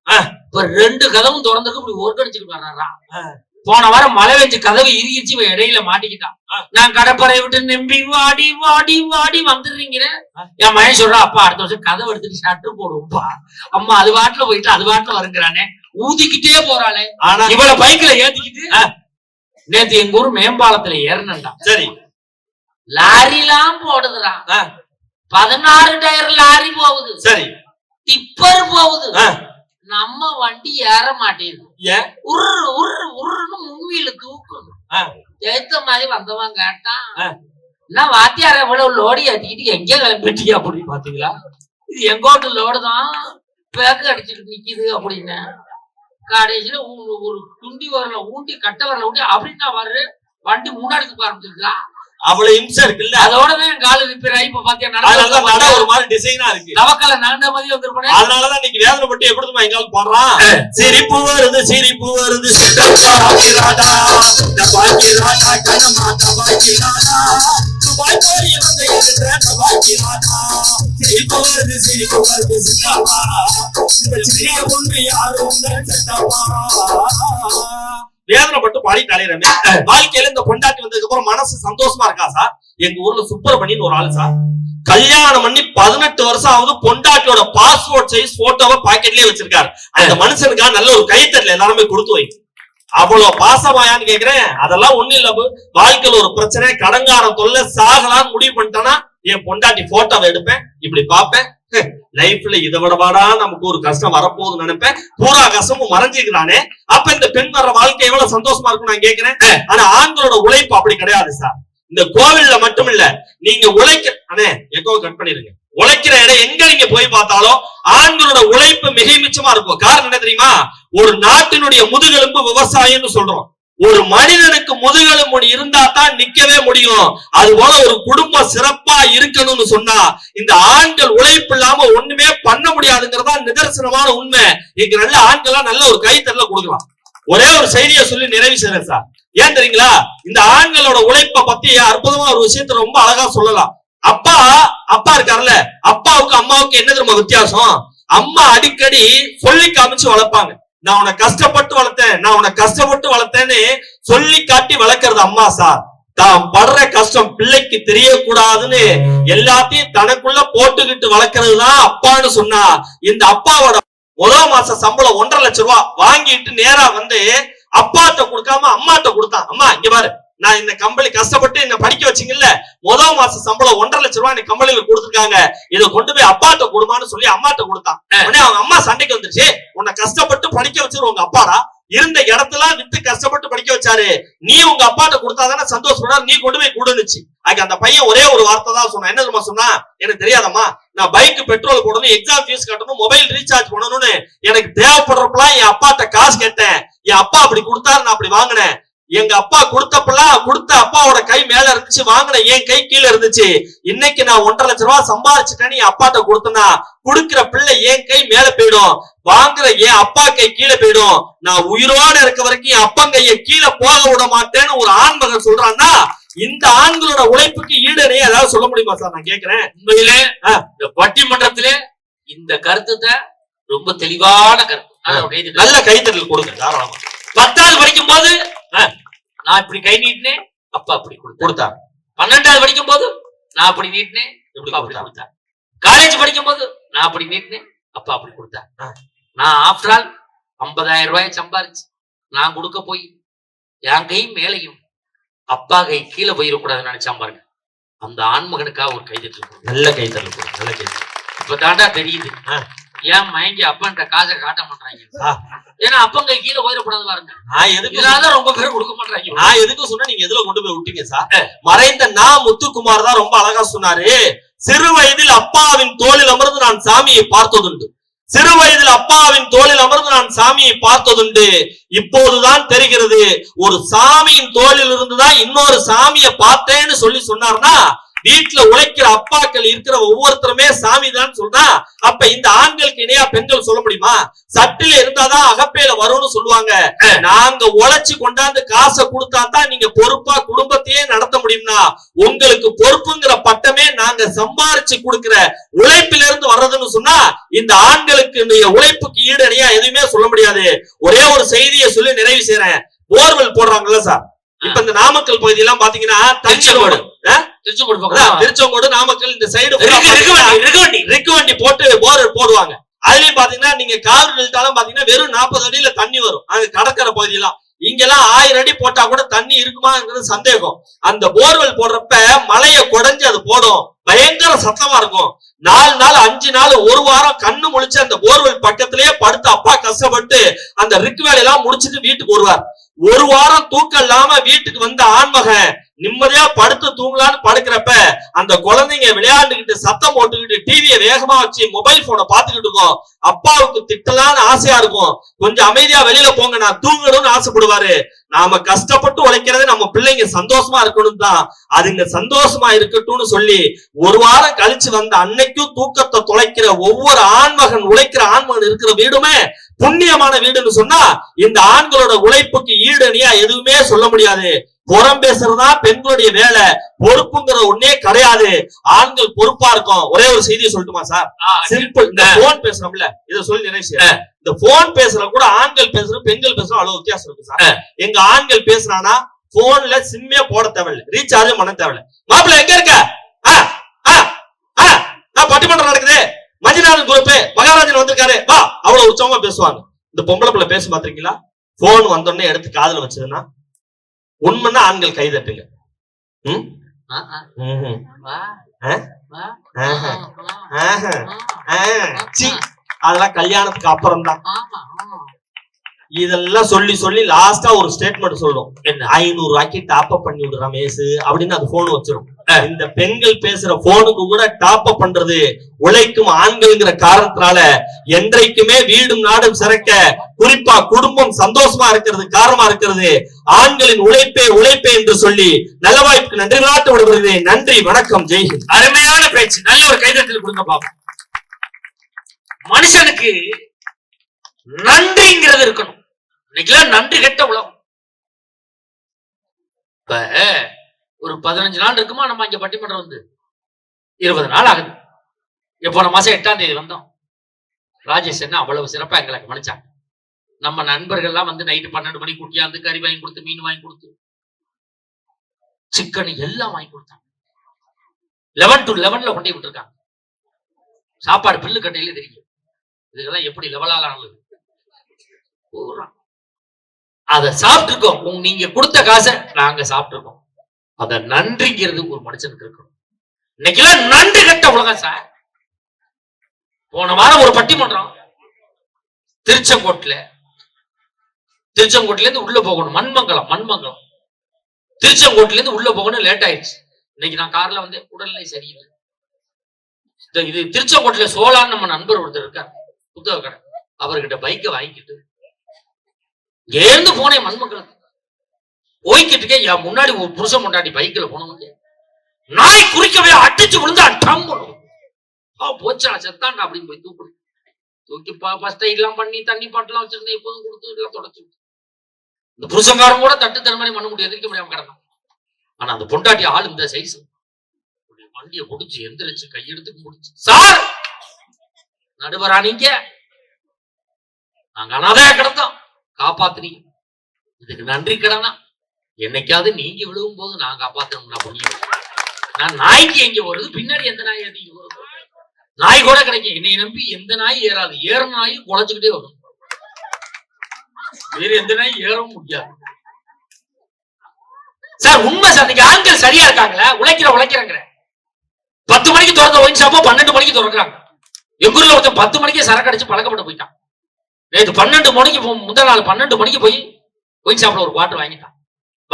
இப்ப ரெண்டு கதவும் திறந்திருக்கு இப்படி ஒர்க்கடிச்சுட்டு வர்றாரா? ஆ. போன வாரம் மழை பெஞ்சு கதவு இறுகிச்சு இவன் இடையில மாட்டிக்கிட்டான். நான் கடப்பறை விட்டு நம்பி வாடி வாடி வாடி வந்துடுறீங்கிறேன் என் மகன் சொல்றான் அப்பா அடுத்த வருஷம் கதவு எடுத்துட்டு ஷட்டர் போடுவோம்ப்பா. அம்மா அது வாட்டுல போயிட்டு அது வாட்டுல வருங்கிறானே. ஊதிக்கிட்டே போறாளே. ஆனா இவள பைக்ல ஏத்திக்கிட்டு நேத்து எங்க ஊர் மேம்பாலத்துல ஏறினண்டா சரி. லாரிலாம் போடுதுறான் ஆ, பதினாறு டயர் லாரி போகுது. சரி. டிப்பர் போகுது. நம்ம வண்டி ஏற மாட்டேங்குது ஏன் உரு உரு உருன்னு முன்வீல தூக்குது. ஆ, ஏத்த மாதிரி வந்தவன் கேட்டான். என்ன வாத்தியார எவ்வளவு லோடி ஏத்திக்கிட்டு எங்க கிளம்பிட்டீங்க அப்படின்னு பாத்தீங்களா? இது எங்கோட்டு லோடு தான். பேக்கு அடிச்சுட்டு நிக்குது அப்படின்னு. கடைசியில ஒரு துண்டி வரல ஊண்டி கட்ட வரல ஊண்டி அப்படின்னா வரு வண்டி முன்னாடி தூக்க ஆரம்பிச்சிருக்கா அவ்வளவு இம்சை இருக்குல்ல அதோட தான் என் காலு ரிப்பேர் ஆகி இப்ப பாத்தியா நடந்து ஒரு மாதிரி டிசைனா இருக்கு தவக்கல நகர்ந்த மாதிரி வந்திருப்பேன் அதனாலதான் இன்னைக்கு வேதனைப்பட்டு எப்படி தெரியுமா எங்கால் பாடுறான் சிரிப்பு வருது சிரிப்பு வருது பாக்கிராடா, இந்த பாக்கிராடா, கண்ணம்மா, இந்த பாக்கிராடா. துபாய் போய் இவங்க இருக்கிற இந்த பாக்கிராடா. சிரிப்பு வருது சிரிப்பு வருது. இந்த சிறிய உண்மை யாரும் சின்னம்மா. வேதனைப்பட்டு பாடிட்டு அலையிறமே வாழ்க்கையில இந்த கொண்டாட்டி வந்ததுக்கு அப்புறம் மனசு சந்தோஷமா இருக்கா சார்? எங்க ஊர்ல சுப்பிரமணியன் ஒரு ஆளு சார். கல்யாணம் பண்ணி பதினெட்டு வருஷம் ஆகுது பொண்டாட்டியோட பாஸ்போர்ட் சைஸ் போட்டோவை பாக்கெட்லயே வச்சிருக்காரு. அந்த மனுஷனுக்காக நல்ல ஒரு கைத்தட்டல எல்லாருமே கொடுத்து வை அவ்வளவு பாசமாயான்னு கேக்குறேன். அதெல்லாம் ஒண்ணு இல்ல. வாழ்க்கையில ஒரு பிரச்சனை கடங்காரம் தொல்லை சாகலான்னு முடிவு பண்ணிட்டேன்னா என் பொண்டாட்டி போட்டோவை எடுப்பேன். இப்படி பார்ப்பேன். லைஃப்ல இதை விடவாடா நமக்கு ஒரு கஷ்டம் வரப்போகுதுன்னு நினைப்பேன். பூரா கஷ்டமும் மறைஞ்சுக்கிறானே அப்ப இந்த பெண் வர்ற வாழ்க்கை எவ்வளவு சந்தோஷமா இருக்கும் நான் கேட்கிறேன். ஆனா ஆண்களோட உழைப்பு அப்படி கிடையாது சார். இந்த கோவில்ல மட்டும் இல்ல நீங்க உழைக்க அண்ணே எக்கோ கட் பண்ணிருங்க உழைக்கிற இடம் எங்க நீங்க போய் பார்த்தாலும் ஆண்களோட உழைப்பு மிக மிச்சமா இருக்கும். காரணம் என்ன தெரியுமா? ஒரு நாட்டினுடைய முதுகெலும்பு விவசாயம்னு சொல்றோம். ஒரு மனிதனுக்கு முதுகெலும்பு இருந்தா தான் நிக்கவே முடியும். அது போல ஒரு குடும்பம் சிறப்பா இருக்கணும்னு சொன்னா இந்த ஆண்கள் உழைப்பு இல்லாம ஒண்ணுமே பண்ண முடியாதுங்கிறதா நிதர்சனமான உண்மை. இங்க நல்ல ஆண்களா நல்ல ஒரு கைத்தறல கொடுக்கலாம். ஒரே ஒரு செய்தியை சொல்லி நிறைவு செய்யறேன் சார். ஏன் தெரியுங்களா? இந்த ஆண்களோட உழைப்பை பத்தி அற்புதமா ஒரு விஷயத்த ரொம்ப அழகா சொல்லலாம். அப்பா அப்பா இருக்காருல்ல அப்பாவுக்கு அம்மாவுக்கு என்ன தெரியுமா வித்தியாசம்? அம்மா அடிக்கடி சொல்லி காமிச்சு வளர்ப்பாங்க. நான் உன்னை கஷ்டப்பட்டு வளர்த்தேன் நான் உன்னை கஷ்டப்பட்டு வளர்த்தேன்னு சொல்லி காட்டி வளர்க்கறது அம்மா சார். தான் படுற கஷ்டம் பிள்ளைக்கு தெரியக்கூடாதுன்னு எல்லாத்தையும் தனக்குள்ள போட்டுக்கிட்டு வளர்க்கறது தான் அப்பான்னு சொன்னா இந்த அப்பாவோட முதல் மாச சம்பளம் ஒன்றரை லட்சம் ரூபாய் வாங்கிட்டு நேரா வந்து அப்பாட்ட கொடுக்காம அம்மாட்ட கொடுத்தான். அம்மா இங்க பாரு. நான் இந்த கம்பெனி கஷ்டப்பட்டு என்ன படிக்க வச்சீங்கல்ல முதல் மாச சம்பளம் ஒன்றரை லட்சம் ரூபாய் எனக்கு கொடுத்துருக்காங்க. இதை கொண்டு போய் அப்பாட்ட கொடுமான்னு சொல்லி அம்மாட்ட கொடுத்தான். உடனே அவங்க அம்மா சண்டைக்கு வந்துருச்சு உன்னை கஷ்டப்பட்டு படிக்க வச்சிரு உங்க அப்பாடா. இருந்த இடத்துல வித்து கஷ்டப்பட்டு படிக்க வச்சாரு. நீ உங்க அப்பாட்ட கொடுத்தாதானே சந்தோஷப்படுறாரு நீ கொண்டு போய் கொடுனுச்சு அதுக்கு அந்த பையன் ஒரே ஒரு வார்த்தை தான் சொன்னான். என்ன தெரியுமா சொன்னா எனக்கு தெரியாதம்மா நான் பைக் பெட்ரோல் போடணும் எக்ஸாம் ஃபீஸ் கட்டணும் மொபைல் ரீசார்ஜ் பண்ணணும்னு எனக்கு தேவைப்படுறப்பெல்லாம் என் அப்பாட்ட காசு கேட்டேன். என் அப்பா அப்படி கொடுத்தாரு நான் அப்படி வாங்கினேன். எங்க அப்பா கொடுத்தப்பெல்லாம் கொடுத்த அப்பாவோட கை மேல இருந்துச்சு வாங்கின என் கை கீழே இருந்துச்சு. இன்னைக்கு நான் ஒன்றரை லட்ச ரூபாய் சம்பாரிச்சுட்டேன்னு என் அப்பாட்ட கொடுத்தனா கொடுக்கிற பிள்ளை என் கை மேல போயிடும். வாங்குற என் அப்பா கை கீழே போயிடும். நான் உயிரோட இருக்க வரைக்கும் என் அப்பா கைய கீழே போக விட மாட்டேன்னு ஒரு ஆண்மகன் சொல்றான்னா இந்த ஆண்களோட உழைப்புக்கு ஈடுனே ஏதாவது சொல்ல முடியுமா சார்? நான் கேக்குறேன். உண்மையிலே. இந்த பட்டிமன்றத்திலே இந்த கருத்தை ரொம்ப தெளிவான கருத்து. நல்ல கைத்தறல் கொடுங்க தாராளமா. பத்தாவது படிக்கும் போது. நான் இப்படி கை நீட்டினேன் அப்பா அப்படி கொடுத்தாரு. பன்னெண்டாவது படிக்கும் போது நான் அப்படி நீட்டினேன் கொடுத்தார். காலேஜ் படிக்கும் போது நான் அப்படி நீட்டினேன் அப்பா அப்படி கொடுத்தார். நான் ஆஃப்டர் ஆல் ஐம்பதாயிரம் ரூபாய் சம்பாரிச்சு நான் கொடுக்க போய் என் கை மேலையும் அப்பா கை கீழே போயிடக்கூடாதுன்னு நினைச்சான் பாருங்க. அந்த ஆண்மகனுக்காக ஒரு கைதட்டு நல்ல கொடுங்க நல்ல கைத்தறல் இப்ப தாண்டா தெரியுது. ஏன் மயங்கி அப்பன்ற காசை காட்ட மாட்டாங்க. ஏன்னா அப்பங்க கீழே போயிடக்கூடாது பாருங்க. நான் எதுக்கு இதனாலதான் ரொம்ப பேர் கொடுக்க மாட்டாங்க நான் எதுக்கு சொன்னா நீங்க எதுல கொண்டு போய் விட்டீங்க சார்? மறைந்த நா முத்துக்குமார் தான் ரொம்ப அழகா சொன்னாரு. சிறு வயதில் அப்பாவின் தோளில் அமர்ந்து நான் சாமியை பார்த்ததுண்டு. சிறு வயதில் அப்பாவின் தோளில் அமர்ந்து நான் சாமியை பார்த்ததுண்டு. இப்போதுதான் தெரிகிறது ஒரு சாமியின் தோளில் இருந்துதான் இன்னொரு சாமியை பார்த்தேன்னு சொல்லி சொன்னார்னா வீட்டுல உழைக்கிற அப்பாக்கள் இருக்கிற ஒவ்வொருத்தருமே சாமி தான் சொன்னா அப்ப இந்த ஆண்களுக்கு இணையா பெண்கள் சொல்ல முடியுமா? சட்டில இருந்தாதான் அகப்பையில வரும்னு சொல்லுவாங்க. நாங்க உழைச்சு கொண்டாந்து காசை கொடுத்தா தான் நீங்க பொறுப்பா குடும்பத்தையே நடத்த முடியும்னா உங்களுக்கு பொறுப்புங்கிற பட்டமே நாங்க சம்பாரிச்சு கொடுக்கிற உழைப்பில இருந்து வர்றதுன்னு சொன்னா இந்த ஆண்களுக்கு இந்த உழைப்புக்கு ஈடணையா எதுவுமே சொல்ல முடியாது. ஒரே ஒரு செய்தியை சொல்லி நிறைவு செய்யறேன் போர்வெல் போடுறாங்கல்ல சார். இப்ப இந்த நாமக்கல் பகுதி எல்லாம் பாத்தீங்கன்னா திருச்செங்கோடு. திருச்செங்கோடு நாமக்கல் இந்த சைடு இருக்கு, இருக்கு வண்டி, இருக்கு வண்டி. ரிக்கு வண்டி போட்டு போர் போடுவாங்க. அதுலயும் பாத்தீங்கன்னா நீங்க காவிரி டெல்டாலாம் பாத்தீங்கன்னா வெறும் நாற்பது அடியில தண்ணி வரும். அங்க கடற்கரை பகுதியெல்லாம். இங்கெல்லாம் ஆயிரம் அடி போட்டா கூட தண்ணி இருக்குமாங்கிறது சந்தேகம். அந்த போர்வெல் போடுறப்ப மலையை குடைஞ்சு அது போடும். பயங்கர சத்தமா இருக்கும். நாலு நாள் அஞ்சு நாள் ஒரு வாரம் கண்ணு முழிச்சு அந்த போர்வெல் பக்கத்திலேயே படுத்து அப்பா கஷ்டப்பட்டு அந்த ரிக் வேலையெல்லாம் முடிச்சிட்டு வீட்டுக்கு வருவார். ஒரு வாரம் தூக்கம் இல்லாம வீட்டுக்கு வந்த ஆண்மகன் நிம்மதியா படுத்து தூங்கலான்னு படுக்கிறப்ப அந்த குழந்தைங்க விளையாண்டுகிட்டு சத்தம் போட்டுக்கிட்டு டிவியை வேகமா வச்சு மொபைல் போனை பாத்துக்கிட்டு இருக்கோம். அப்பாவுக்கு திட்டலான்னு ஆசையா இருக்கும். கொஞ்சம் அமைதியா வெளியில போங்க நான் தூங்கணும்னு ஆசைப்படுவாரு. நாம கஷ்டப்பட்டு உழைக்கிறது நம்ம பிள்ளைங்க சந்தோஷமா இருக்கணும் தான். அதுங்க சந்தோஷமா இருக்கட்டும்னு சொல்லி ஒரு வாரம் கழிச்சு வந்த அன்னைக்கும் தூக்கத்தை தொலைக்கிற ஒவ்வொரு ஆண்மகன் உழைக்கிற ஆண்மகன் இருக்கிற வீடுமே புண்ணியமான வீடுன்னு சொன்னா இந்த ஆண்களோட உழைப்புக்கு ஈடணியா எதுவுமே சொல்ல முடியாது. புறம் பேசுறதா பெண்களுடைய வேலை பொறுப்புங்கிற ஒன்னே கிடையாது. ஆண்கள் பொறுப்பா இருக்கும். ஒரே ஒரு செய்தியை சொல்லட்டுமா சார்? சிம்பிள் இந்த போன் பேசுறோம்ல இத சொல்லி செய்யறேன். இந்த போன் பேசுற கூட ஆண்கள் பேசுற பெண்கள் பேசுற அவ்வளவு வித்தியாசம் இருக்கு சார். எங்க ஆண்கள் பேசுறானா போன்ல சிம்மே போட தேவையில்ல. ரீசார்ஜ் பண்ண தேவையில்ல. மாப்பிள்ள எங்க இருக்க? பட்டிமன்றம் நடக்குது. மஞ்சுநாதன் குரூப் மகாராஜன் வந்திருக்காரு. வா அவ்வளவு உச்சமா பேசுவாங்க. இந்த பொம்பளை பிள்ளை பேச பாத்திருக்கீங்களா போன் வந்தோடனே எடுத்து காதுல வச்சதுன்னா உண்மைன்னா ஆண்கள் கை தட்டுங்க. அதெல்லாம் கல்யாணத்துக்கு அப்புறம் தான். இதெல்லாம் சொல்லி சொல்லி லாஸ்டா ஒரு ஸ்டேட்மெண்ட் சொல்லும். ஐநூறு ரூபாய்க்கு டாப் அப் பண்ணி விடு ரமேஷ் அப்படின்னு அது போன் வச்சிரும். இந்த பெண்கள் பேசுற போனுக்கு கூட டாப் அப் பண்றது உழைக்கும் ஆண்கள்ங்கிற காரணத்தினால என்றைக்குமே வீடும் நாடும் சிறக்க குறிப்பா குடும்பம் சந்தோஷமா இருக்கிறது காரணமா இருக்கிறது. ஆண்களின் உழைப்பே உழைப்பே என்று சொல்லி நல்ல வாய்ப்புக்கு நன்றி நாட்டு விடுகிறேன் நன்றி வணக்கம் ஜெய்ஹிந்த் அருமையான பேச்சு. நல்ல ஒரு கைதட்டல் கொடுங்க பாப்போம். மனுஷனுக்கு நன்றிங்கிறது இருக்கணும். இன்னைக்கெல்லாம் நன்றி கெட்ட உலகம். இப்ப ஒரு பதினஞ்சு நாள் இருக்குமா? நம்ம இங்க பட்டிமன்றம் வந்து. இருபது நாள் ஆகுது. போன மாசம் எட்டாம் தேதி வந்தோம். ராஜேஷ் என்ன அவ்வளவு சிறப்பா எங்களை கவனிச்சாங்க. நம்ம நண்பர்கள்லாம் வந்து நைட்டு பன்னெண்டு மணிக்கு குட்டியாந்து கறி வாங்கி கொடுத்து மீன் வாங்கி கொடுத்து சிக்கன் எல்லாம் வாங்கி கொடுத்தாங்க. லெவன் டு லெவன்ல கொண்டே விட்டுருக்காங்க. சாப்பாடு பில்லு கட்டையில தெரியும். இதுக்கெல்லாம் எப்படி லெவலால ஆனது? அதை சாப்பிட்டுருக்கோம். நீங்க கொடுத்த காசை நாங்க சாப்பிட்டுருக்கோம். அத நன்றிங்கிறது ஒரு மனுஷனுக்கு இருக்கணும். இன்னைக்கெல்லாம் நன்றி கட்ட உலகம் சார். போன வாரம் ஒரு பட்டிமன்றம் திருச்செங்கோட்டுல. திருச்செங்கோட்டுல இருந்து உள்ள போகணும் மண்மங்கலம் மண்மங்கலம். திருச்செங்கோட்டுல இருந்து உள்ள போகணும் லேட் ஆயிடுச்சு. இன்னைக்கு நான் கார்ல வந்து உடல்நிலை சரியில்லை. இது திருச்செங்கோட்டுல சோலான்னு நம்ம நண்பர் ஒருத்தர் இருக்கார் புத்தக கடை அவர்கிட்ட பைக்கை வாங்கிக்கிட்டு இருந்து போனேன் மண்மங்கலத்துக்கு. போய்கிட்டு இருக்கேன். என் முன்னாடி ஒரு புருஷன் முன்னாடி பைக்கில் போனவங்க நாய் குறிக்கவே அடிச்சு விழுந்தா டம் ஆ போச்சா செத்தாண்டா அப்படின்னு போய் தூக்கணும் தூக்கி ஃபர்ஸ்ட் எல்லாம் பண்ணி தண்ணி பாட்டெல்லாம் வச்சிருந்தேன் எப்போதும் கொடுத்து எல்லாம் தொடச்சு இந்த புருஷங்காரன் கூட தட்டு தரமாரி பண்ண முடியாது. எதிர்க்க முடியாம கிடந்தான். ஆனா அந்த பொண்டாட்டி ஆள் இந்த சைஸ் வண்டியை முடிச்சு எந்திரிச்சு கையெடுத்து முடிச்சு சார் நடுவரா நீங்க? நாங்க அனாதையா கிடந்தோம். காப்பாத்துனீங்க. இதுக்கு நன்றி கடனா? என்னைக்காவது நீங்க விழுவும் போது நான் காப்பாத்தணும்னா புண்ணியம். நான் நாய்க்கு எங்க வருது பின்னாடி எந்த நாய் அதிகம் வருது நாய் கூட கிடைக்கும். என்னை நம்பி எந்த நாய் ஏறாது. ஏற நாய் குலைச்சுக்கிட்டே வரும். வேற எந்த நாய் ஏறவும் முடியாது. சார் உண்மை சார் நீங்க ஆண்கள் சரியா இருக்காங்களா? உழைக்கிற உழைக்கிறாங்க பத்து மணிக்கு திறந்த ஒயின் ஷாப்போ பன்னெண்டு மணிக்கு திறக்கிறாங்க. எங்க ஊர்ல ஒருத்தன் பத்து மணிக்கே சரக்கு அடிச்சு பழக்கப்பட்டு போயிட்டான். நேற்று பன்னெண்டு மணிக்கு முதல் நாள் பன்னெண்டு மணிக்கு போய் ஒயின் ஷாப்ல ஒரு பாட்டு வாங்கிட்டான்.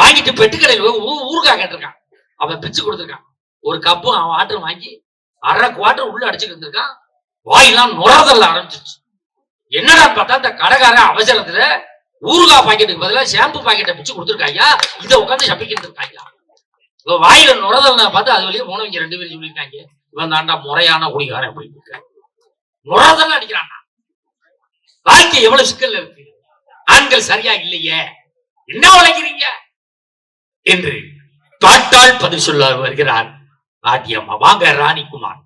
வாங்கிட்டு பெட்டுக்கடையில் போய் ஊ- கேட்டிருக்கான். அவன் பிச்சு கொடுத்துருக்கான். ஒரு கப்பு அவன் வாட்டர் வாங்கி அரை குவாட்டர் உள்ள அடிச்சுட்டு இருந்திருக்கான் வாயெல்லாம் நுரதல்ல ஆரம்பிச்சிருச்சு. என்னடா பார்த்தா இந்த கடைக்காரன் அவசரத்துல ஊறுகாய் பாக்கெட்டுக்கு பதிலா ஷாம்பு பாக்கெட்டை பிச்சு கொடுத்துருக்காங்க இதை உட்காந்து சப்பிக்கிட்டு இருக்காங்க வாயில நுரதல் பார்த்து அது வழியே போனவங்க ரெண்டு பேரும் சொல்லியிருக்காங்க. இவன் தாண்டா முறையான குடிகாரன் அப்படின்னு இருக்காங்க நுரதல் அடிக்கிறான்டா. வாழ்க்கை எவ்வளவு சிக்கல் இருக்கு. ஆண்கள் சரியா இல்லையே? என்ன உழைக்கிறீங்க? என்று பாட்டால் பதில் சொல்ல வருகிறார். பாட்டியம்மா வாங்க ராணிக்குமார்.